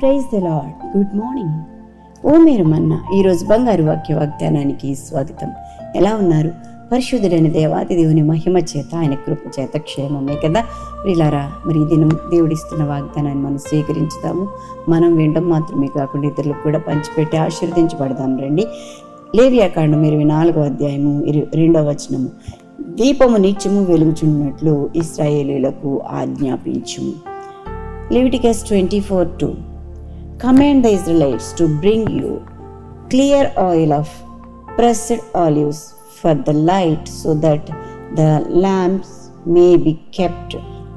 praise the lord good morning. ఓ మీరు మన్న ఈరోజు బంగారు వాక్య వాగ్దానానికి స్వాగతం. ఎలా ఉన్నారు? పరిశుద్ధుడైన దేవాది దేవుని మహిమ చేత ఆయన కృప చేత క్షేమమే కదా? ప్రిలారా మరి దినం దేవుడిస్తున్న వాగ్దానాన్ని మనం స్వీకరించుదాము. మనం వినడం మాత్రమే కాకుండా ఇతరులకు కూడా పంచిపెట్టి ఆశీర్వదించబడదాం. రండి. లేవియాకాండం ఇరవై నాలుగో అధ్యాయము ఇరు రెండవ వచనము. దీపము నిత్యము వెలుగుచున్నట్లు ఇస్రాయేలీలకు ఆజ్ఞాపించుము. Leviticus 24 2 Command the Israelites to bring you clear oil of pressed olives for the light, so that the lamps may be kept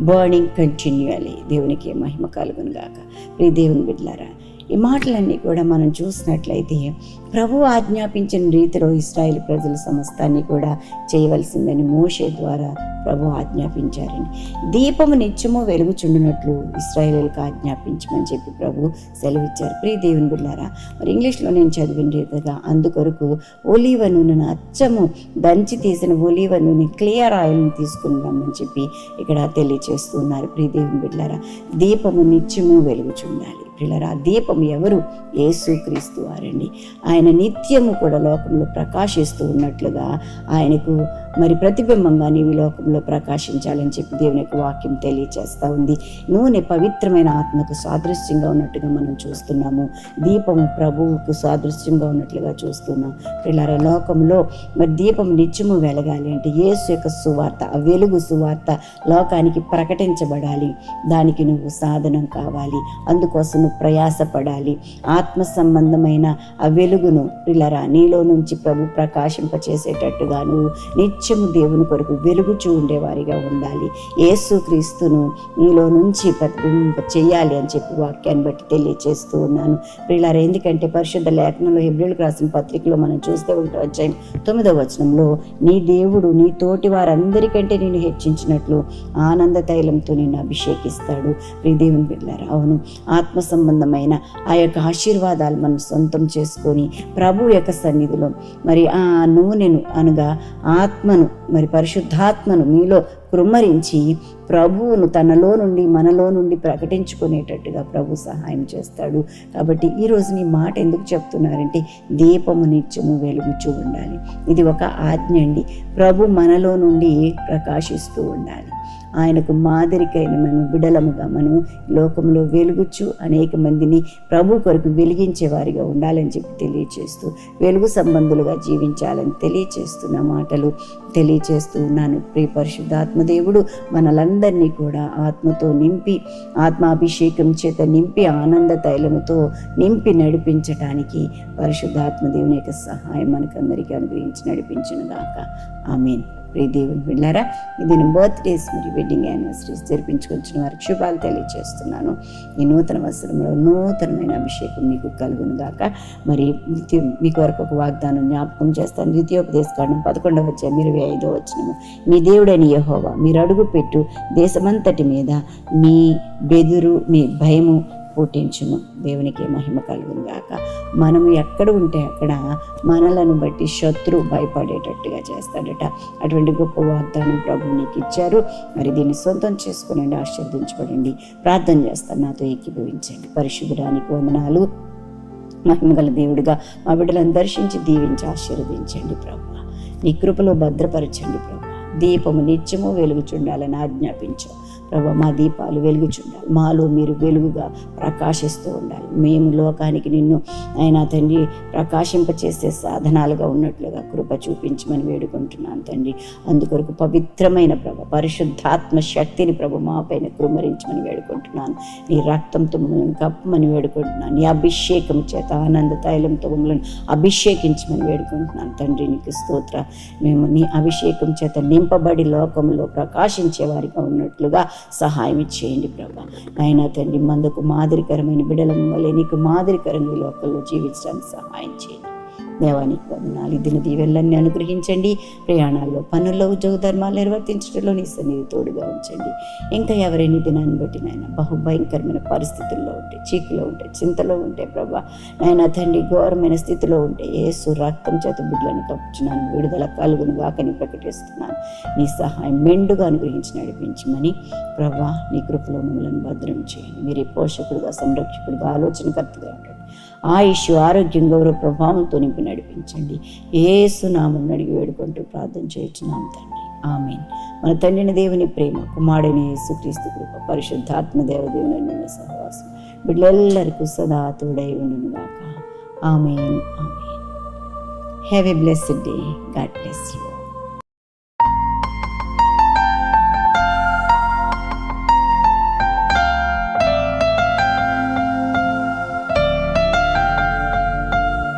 burning continually. దేవునికి మహిమ కలుగును గాక ప్రియ దేవుని బిడ్డలారా ఈ మాటలన్నీ కూడా మనం చూసినట్లయితే ప్రభు ఆజ్ఞాపించిన రీతిలో ఇస్రాయేల్ ప్రజల సమస్తాన్ని కూడా చేయవలసిందని మోషే ద్వారా ప్రభు ఆజ్ఞాపించారని. దీపము నిత్యము వెలుగుచుండునట్లు ఇస్రాయేలీలకు ఆజ్ఞాపించమని చెప్పి ప్రభు సెలవిచ్చారు. ప్రియ దేవుని బిడ్డారా మరి ఇంగ్లీష్లో నేను చదివిన రీతిగా అందుకొరకు ఒలీవ నూనెను అచ్చము దంచి తీసిన ఒలీవ నూనె క్లియర్ ఆయిల్ని తీసుకుని రమ్మని చెప్పి ఇక్కడ తెలియచేస్తున్నారు ప్రియ దేవుని బిడ్డారా దీపము నిత్యము వెలుగుచుండాలి. పిల్లరా దీపం ఎవరు? యేసుక్రీస్తు వారండి. ఆయన ఆయన నిత్యము కూడా లోకంలో ప్రకాశిస్తూ ఉన్నట్లుగా ఆయనకు మరి ప్రతిబింబంగా నీవు లోకంలో ప్రకాశించాలని చెప్పి దేవుని యొక్క వాక్యం తెలియచేస్తూ ఉంది. నూనె పవిత్రమైన ఆత్మకు సాదృశ్యంగా ఉన్నట్టుగా మనం చూస్తున్నాము. దీపము ప్రభువుకు సాదృశ్యంగా ఉన్నట్లుగా చూస్తున్నాం. పిల్లల లోకంలో మరి దీపం నిత్యము వెలగాలి అంటే యేసు యొక్క సువార్త ఆ వెలుగు సువార్త లోకానికి ప్రకటించబడాలి. దానికి నువ్వు సాధనం కావాలి. అందుకోసం నువ్వు ప్రయాసపడాలి. ఆత్మ సంబంధమైన ఆ వెలుగును పిల్లరా నీలో నుంచి ప్రభు ప్రకాశింపచేసేటట్టుగా నువ్వు నిత్యము దేవుని కొరకు వెలుగుచూ ఉండేవారిగా ఉండాలి. ఏసు క్రీస్తును నీలో నుంచి ప్రతిబింబ చేయాలి అని చెప్పి వాక్యాన్ని బట్టి తెలియచేస్తూ ఉన్నాను. పిల్లరా ఎందుకంటే పరిశుద్ధ లేఖనంలో హెబ్రిల్కి రాసిన పత్రికలో మనం చూస్తే ఒకటో వచ్చాయి తొమ్మిదవ వచనంలో నీ దేవుడు నీ తోటి వారందరికంటే నేను హెచ్చించినట్లు ఆనంద తైలంతో నిన్ను అభిషేకిస్తాడు. ప్రియ దేవుని అవును ఆత్మ సంబంధమైన ఆ యొక్క ఆశీర్వాదాలు మనం సొంతం చేసుకొని ప్రభు యొక్క సన్నిధిలో మరి ఆ నూనెను అనగా ఆత్మ ఆత్మను మరి పరిశుద్ధాత్మను మీలో కృమ్మరించి ప్రభువును తనలో నుండి మనలో నుండి ప్రకటించుకునేటట్టుగా ప్రభు సహాయం చేస్తాడు. కాబట్టి ఈ నీ మాట ఎందుకు చెప్తున్నారంటే దీపము నిత్యము వెలుగుచూ ఉండాలి. ఇది ఒక ఆజ్ఞ అండి. ప్రభు మనలో నుండి ప్రకాశిస్తూ ఉండాలి. ఆయనకు మాదిరికైన మనం బిడలముగా మనం లోకంలో వెలుగుచ్చు అనేక మందిని ప్రభు కొరకు వెలిగించే వారిగా ఉండాలని చెప్పి తెలియచేస్తూ వెలుగు సంబంధులుగా జీవించాలని తెలియచేస్తున్న మాటలు తెలియచేస్తూ ఉన్నాను. ప్రియ పరిశుద్ధాత్మదేవుడు మనలందరినీ కూడా ఆత్మతో నింపి ఆత్మాభిషేకం చేత నింపి ఆనంద తైలముతో నింపి నడిపించటానికి పరిశుద్ధాత్మదేవుని యొక్క సహాయం మనకందరికీ అనుగ్రహించి నడిపించిన దాకా ఆమెన్. ప్రియ దేవుని బిళ్ళారా ఇది బర్త్డేస్ మరియు వెడ్డింగ్ యానివర్సరీస్ జరిపించుకొచ్చిన వారికి శుభాలు తెలియజేస్తున్నాను. ఈ నూతన వస్త్రంలో నూతనమైన అభిషేకం మీకు కలుగును గాక మరి మీకు వరకు ఒక వాగ్దానం జ్ఞాపకం చేస్తాను. ద్వితీయోపదేశ కాండం పదకొండవ వచ్చాము ఇరవై ఐదో వచ్చినము మీ దేవుడని యహోవా మీరు అడుగు పెట్టు దేశమంతటి మీద మీ బెదురు మీ భయము పుట్టించును. దేవునికి మహిమ కలుగును గాక మనం ఎక్కడ ఉంటే అక్కడ మనలను బట్టి శత్రు భయపడేటట్టుగా చేస్తాడట. అటువంటి గొప్ప వాగ్దానం ప్రభు నీకు ఇచ్చారు. మరి దీన్ని సొంతం చేసుకునండి ఆశీర్వదించబడండి. ప్రార్థన చేస్తాను నాతో ఏకీభవించండి. పరిశుభ్రానికి వందనాలు. మహిమగల దేవుడిగా మా బిడ్డలను దర్శించి దీవించి ఆశీర్వదించండి ప్రభు. నీ కృపలో భద్రపరచండి ప్రభు. దీపము నిత్యము వెలుగుచుండాలని ఆజ్ఞాపించావు ప్రభా మా దీపాలు వెలుగుచుండాలి. మాలో మీరు వెలుగుగా ప్రకాశిస్తూ ఉండాలి. మేము లోకానికి నిన్ను అయినా తండ్రి ప్రకాశింపచేసే సాధనాలుగా ఉన్నట్లుగా కృప చూపించమని వేడుకుంటున్నాను తండ్రి. అందుకొరకు పవిత్రమైన ప్రభ పరిశుద్ధాత్మ శక్తిని ప్రభు మాపైన కృమరించమని వేడుకుంటున్నాను. నీ రక్తంతో మమ్మల్ని కప్పమని వేడుకుంటున్నాను. నీ అభిషేకం చేత ఆనంద తైలంతో మమ్మల్ని అభిషేకించమని వేడుకుంటున్నాను తండ్రి. నీకు స్తోత్ర. మేము నీ అభిషేకం చేత నింపబడి లోకంలో ప్రకాశించే వారిగా ఉన్నట్లుగా సహాయం చేయండి ప్రభా. నాయన తండ్రి మందుకు మాదిరికరమైన బిడలం వల్ల నీకు మాదిరికరంగా ఈ జీవించడానికి సహాయం చేయండి. దేవానికి వందనాలు. దిన దీవెల్లన్నీ అనుగ్రహించండి. ప్రయాణాల్లో పనుల్లో ఉద్యోగ ధర్మాలు నిర్వర్తించడంలో నీ సన్నిధి తోడుగా ఉంచండి. ఇంకా ఎవరైనా దినాన్ని బట్టి నాయన బహుభయంకరమైన పరిస్థితుల్లో ఉంటే చీకులో ఉంటే చింతలో ఉంటే ప్రభా నాయన తండ్రి ఘోరమైన స్థితిలో ఉంటే ఏసు రక్తం చేత బిడ్డలను కప్పుచున్నాను విడుదల కలుగును గాకని ప్రకటిస్తున్నాను. నీ సహాయం మెండుగా అనుగ్రహించి నడిపించమని ప్రభా నీ కృపలో మమ్మల్ని భద్రం చేయండి. మీరే పోషకుడుగా సంరక్షకుడుగా ఆలోచనకర్తగా ఉండండి ఆయుష్ ఆరోగ్యం గౌరవ ప్రభావంతో నింపి నడిపించండి. ఏసునామం అడిగి వేడుకుంటూ ప్రార్థన చేయించున్నాం తండ్రి. ఆమెన్. మన తండ్రిని దేవుని ప్రేమ కుమారుడిని యేసుక్రీస్తు కృప పరిశుద్ధాత్మ దేవదేవుని నిన్న సహవాసం బిడ్డలెల్లరికూ సదా తోడై ఉండును గాక amen. Amen have a blessed day God bless you